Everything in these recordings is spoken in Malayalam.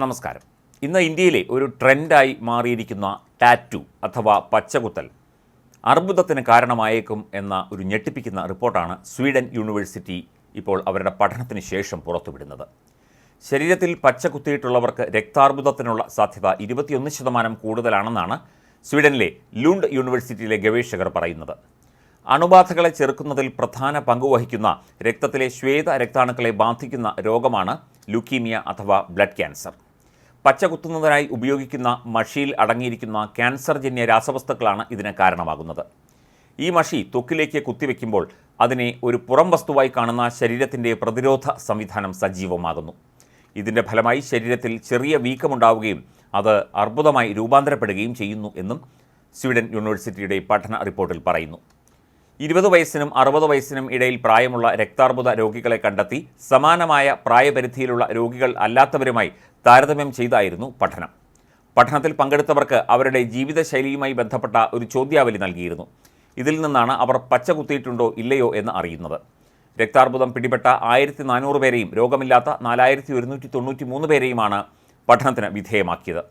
നമസ്കാരം. ഇന്ന് ഇന്ത്യയിലെ ഒരു ട്രെൻഡായി മാറിയിരിക്കുന്ന ടാറ്റു അഥവാ പച്ചകുത്തൽ അർബുദത്തിന് കാരണമായേക്കും എന്ന ഒരു ഞെട്ടിപ്പിക്കുന്ന റിപ്പോർട്ടാണ് സ്വീഡൻ യൂണിവേഴ്സിറ്റി ഇപ്പോൾ അവരുടെ പഠനത്തിന് ശേഷം പുറത്തുവിടുന്നത്. ശരീരത്തിൽ പച്ച കുത്തിയിട്ടുള്ളവർക്ക് രക്താർബുദത്തിനുള്ള സാധ്യത ഇരുപത്തിയൊന്ന് ശതമാനം കൂടുതലാണെന്നാണ് സ്വീഡനിലെ ലൂണ്ട് യൂണിവേഴ്സിറ്റിയിലെ ഗവേഷകർ പറയുന്നത്. അണുബാധകളെ ചെറുക്കുന്നതിൽ പ്രധാന പങ്കുവഹിക്കുന്ന രക്തത്തിലെ ശ്വേത രക്താണുക്കളെ ബാധിക്കുന്ന രോഗമാണ് ലുക്കീമിയ അഥവാ ബ്ലഡ് ക്യാൻസർ. പച്ച കുത്തുന്നതിനായി ഉപയോഗിക്കുന്ന മഷിയിൽ അടങ്ങിയിരിക്കുന്ന ക്യാൻസർജന്യ രാസവസ്തുക്കളാണ് ഇതിന് കാരണമാകുന്നത്. ഈ മഷി തൊക്കിലേക്ക് കുത്തിവെക്കുമ്പോൾ അതിനെ ഒരു പുറം വസ്തുവായി കാണുന്ന ശരീരത്തിന്റെ പ്രതിരോധ സംവിധാനം സജീവമാകുന്നു. ഇതിന്റെ ഫലമായി ശരീരത്തിൽ ചെറിയ വീക്കമുണ്ടാവുകയും അത് അർബുദമായി രൂപാന്തരപ്പെടുകയും ചെയ്യുന്നു എന്നും സ്വീഡൻ യൂണിവേഴ്സിറ്റിയുടെ പഠന റിപ്പോർട്ടിൽ പറയുന്നു. ഇരുപത് വയസ്സിനും അറുപത് വയസ്സിനും ഇടയിൽ പ്രായമുള്ള രക്താർബുദ രോഗികളെ കണ്ടെത്തി സമാനമായ പ്രായപരിധിയിലുള്ള രോഗികൾ അല്ലാത്തവരുമായി താരതമ്യം ചെയ്തായിരുന്നു പഠനം. പഠനത്തിൽ പങ്കെടുത്തവർക്ക് അവരുടെ ജീവിതശൈലിയുമായി ബന്ധപ്പെട്ട ഒരു ചോദ്യാവലി നൽകിയിരുന്നു. ഇതിൽ നിന്നാണ് അവർ പച്ച കുത്തിയിട്ടുണ്ടോ ഇല്ലയോ എന്ന് അറിയുന്നത്. രക്താർബുദം പിടിപെട്ട ആയിരത്തി നാനൂറ് പേരെയും രോഗമില്ലാത്ത നാലായിരത്തി ഒരുന്നൂറ്റി തൊണ്ണൂറ്റി മൂന്ന് പേരെയുമാണ് പഠനത്തിന് വിധേയമാക്കിയത്.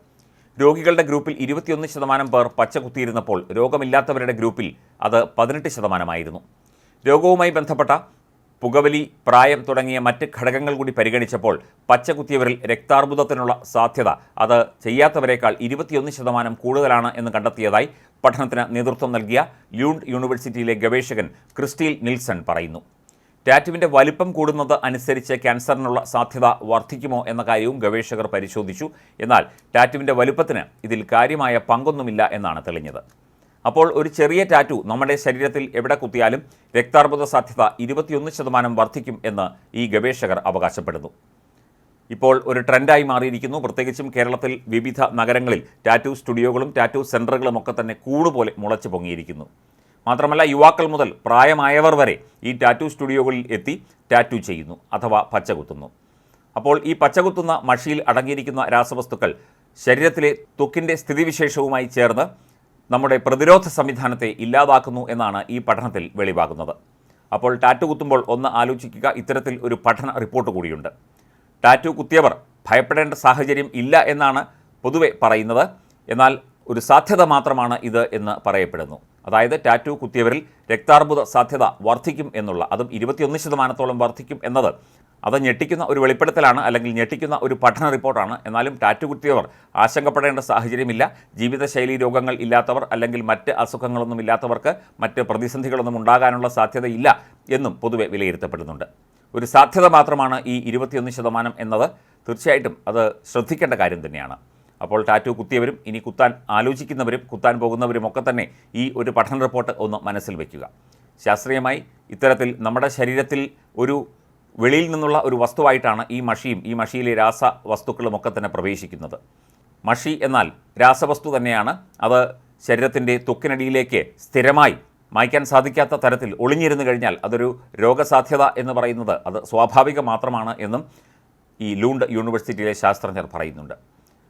രോഗികളുടെ ഗ്രൂപ്പിൽ ഇരുപത്തിയൊന്ന് ശതമാനം പേർ പച്ച കുത്തിയിരുന്നപ്പോൾ രോഗമില്ലാത്തവരുടെ ഗ്രൂപ്പിൽ അത് പതിനെട്ട് ശതമാനമായിരുന്നു. രോഗവുമായി ബന്ധപ്പെട്ട പുകവലി പ്രായം തുടങ്ങിയ മറ്റ് ഘടകങ്ങൾ കൂടി പരിഗണിച്ചപ്പോൾ പച്ച കുത്തിയവരിൽ രക്താർബുദത്തിനുള്ള സാധ്യത അത് ചെയ്യാത്തവരേക്കാൾ ഇരുപത്തിയൊന്ന് ശതമാനം കൂടുതലാണ് എന്ന് കണ്ടെത്തിയതായി പഠനത്തിന് നേതൃത്വം നൽകിയ ല്യൂണ്ട് യൂണിവേഴ്സിറ്റിയിലെ ഗവേഷകൻ ക്രിസ്റ്റീൽ നിൽസൺ പറയുന്നു. ടാറ്റുവിന്റെ വലിപ്പം കൂടുന്നത് അനുസരിച്ച് ക്യാൻസറിനുള്ള സാധ്യത വർദ്ധിക്കുമോ എന്ന കാര്യവും ഗവേഷകർ പരിശോധിച്ചു. എന്നാൽ ടാറ്റുവിന്റെ വലുപ്പത്തിന് ഇതിൽ കാര്യമായ പങ്കൊന്നുമില്ല എന്നാണ് തെളിഞ്ഞത്. അപ്പോൾ ഒരു ചെറിയ ടാറ്റു നമ്മുടെ ശരീരത്തിൽ എവിടെ കുത്തിയാലും രക്താർബുദ സാധ്യത ഇരുപത്തിയൊന്ന് ശതമാനം വർദ്ധിക്കും എന്ന് ഈ ഗവേഷകർ അവകാശപ്പെടുന്നു. ഇപ്പോൾ ഒരു ട്രെൻഡായി മാറിയിരിക്കുന്നു. പ്രത്യേകിച്ചും കേരളത്തിൽ വിവിധ നഗരങ്ങളിൽ ടാറ്റു സ്റ്റുഡിയോകളും ടാറ്റു സെന്ററുകളും ഒക്കെ തന്നെ കൂടുപോലെ മുളച്ചു പൊങ്ങിയിരിക്കുന്നു. മാത്രമല്ല യുവാക്കൾ മുതൽ പ്രായമായവർ വരെ ഈ ടാറ്റു സ്റ്റുഡിയോകളിൽ എത്തി ടാറ്റു ചെയ്യുന്നു അഥവാ പച്ചകുത്തുന്നു. അപ്പോൾ ഈ പച്ചകുത്തുന്ന മഷിയിൽ അടങ്ങിയിരിക്കുന്ന രാസവസ്തുക്കൾ ശരീരത്തിലെ ത്വക്കിന്റെ സ്ഥിതിവിശേഷവുമായി ചേർന്ന് നമ്മുടെ പ്രതിരോധ സംവിധാനത്തെ ഇല്ലാതാക്കുന്നു എന്നാണ് ഈ പഠനത്തിൽ വെളിവാകുന്നത്. അപ്പോൾ ടാറ്റു കുത്തുമ്പോൾ ഒന്ന് ആലോചിക്കുക ഇത്തരത്തിൽ ഒരു പഠന റിപ്പോർട്ട് കൂടിയുണ്ട്. ടാറ്റു കുത്തിയവർ ഭയപ്പെടേണ്ട സാഹചര്യം ഇല്ല എന്നാണ് പൊതുവെ പറയുന്നത്. എന്നാൽ ഒരു സാധ്യത മാത്രമാണ് ഇത് എന്ന് പറയപ്പെടുന്നു. അതായത് ടാറ്റു കുത്തിയവരിൽ രക്താർബുദ സാധ്യത വർദ്ധിക്കും എന്നുള്ള അതും ഇരുപത്തിയൊന്ന് ശതമാനത്തോളം വർദ്ധിക്കും എന്നത്. അത് ഞെട്ടിക്കുന്ന ഒരു വെളിപ്പെടുത്തലാണ് അല്ലെങ്കിൽ ഞെട്ടിക്കുന്ന ഒരു പഠന റിപ്പോർട്ടാണ്. എന്നാലും ടാറ്റു കുത്തിയവർ ആശങ്കപ്പെടേണ്ട സാഹചര്യമില്ല. ജീവിതശൈലി രോഗങ്ങൾ ഇല്ലാത്തവർ അല്ലെങ്കിൽ മറ്റ് അസുഖങ്ങളൊന്നും ഇല്ലാത്തവർക്ക് മറ്റ് പ്രതിസന്ധികളൊന്നും ഉണ്ടാകാനുള്ള സാധ്യതയില്ല എന്നും പൊതുവെ വിലയിരുത്തപ്പെടുന്നുണ്ട്. ഒരു സാധ്യത മാത്രമാണ് ഈ ഇരുപത്തിയൊന്ന് ശതമാനം എന്നത്. തീർച്ചയായിട്ടും അത് ശ്രദ്ധിക്കേണ്ട കാര്യം തന്നെയാണ്. അപ്പോൾ ടാറ്റു കുത്തിയവരും ഇനി കുത്താൻ ആലോചിക്കുന്നവരും കുത്താൻ പോകുന്നവരും ഒക്കെ തന്നെ ഈ ഒരു പഠന റിപ്പോർട്ട് ഒന്ന് മനസ്സിൽ വയ്ക്കുക ശാസ്ത്രീയമായി ഇത്തരത്തിൽ നമ്മുടെ ശരീരത്തിൽ ഒരു വെളിയിൽ നിന്നുള്ള ഒരു വസ്തുവായിട്ടാണ് ഈ മഷിയും ഈ മഷിയിലെ രാസ വസ്തുക്കളും ഒക്കെ തന്നെ പ്രവേശിക്കുന്നത്. മഷി എന്നാൽ രാസവസ്തു തന്നെയാണ്. അത് ശരീരത്തിന്റെ തൊക്കിനടിയിലേക്ക് സ്ഥിരമായി മായ്ക്കാൻ സാധിക്കാത്ത തരത്തിൽ ഒളിഞ്ഞിരുന്നു കഴിഞ്ഞാൽ അതൊരു രോഗസാധ്യത എന്ന് പറയുന്നത് അത് സ്വാഭാവികം മാത്രമാണ് എന്നും ഈ ലൂണ്ട് യൂണിവേഴ്സിറ്റിയിലെ ശാസ്ത്രജ്ഞർ പറയുന്നുണ്ട്.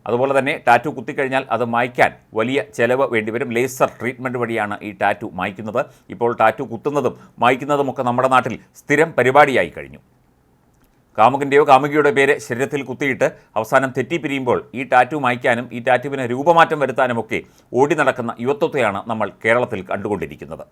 അതുപോലെ തന്നെ ടാറ്റു കുത്തിക്കഴിഞ്ഞാൽ അത് മായ്ക്കാൻ വലിയ ചെലവ് വേണ്ടിവരും. ലേസർ ട്രീറ്റ്മെന്റ് വഴിയാണ് ഈ ടാറ്റു മായ്ക്കുന്നത്. ഇപ്പോൾ ടാറ്റു കുത്തുന്നതും മായ്ക്കുന്നതുമൊക്കെ നമ്മുടെ നാട്ടിൽ സ്ഥിരം പരിപാടിയായി കഴിഞ്ഞു. കാമുകന്റെയോ കാമുകിയുടെ പേര് ശരീരത്തിൽ കുത്തിയിട്ട് അവസാനം തെറ്റിപ്പിരിയുമ്പോൾ ഈ ടാറ്റു മായ്ക്കാനും ഈ ടാറ്റുവിന് രൂപമാറ്റം വരുത്താനുമൊക്കെ ഓടി നടക്കുന്ന യുവത്വത്തെയാണ് നമ്മൾ കേരളത്തിൽ കണ്ടുകൊണ്ടിരിക്കുന്നത്.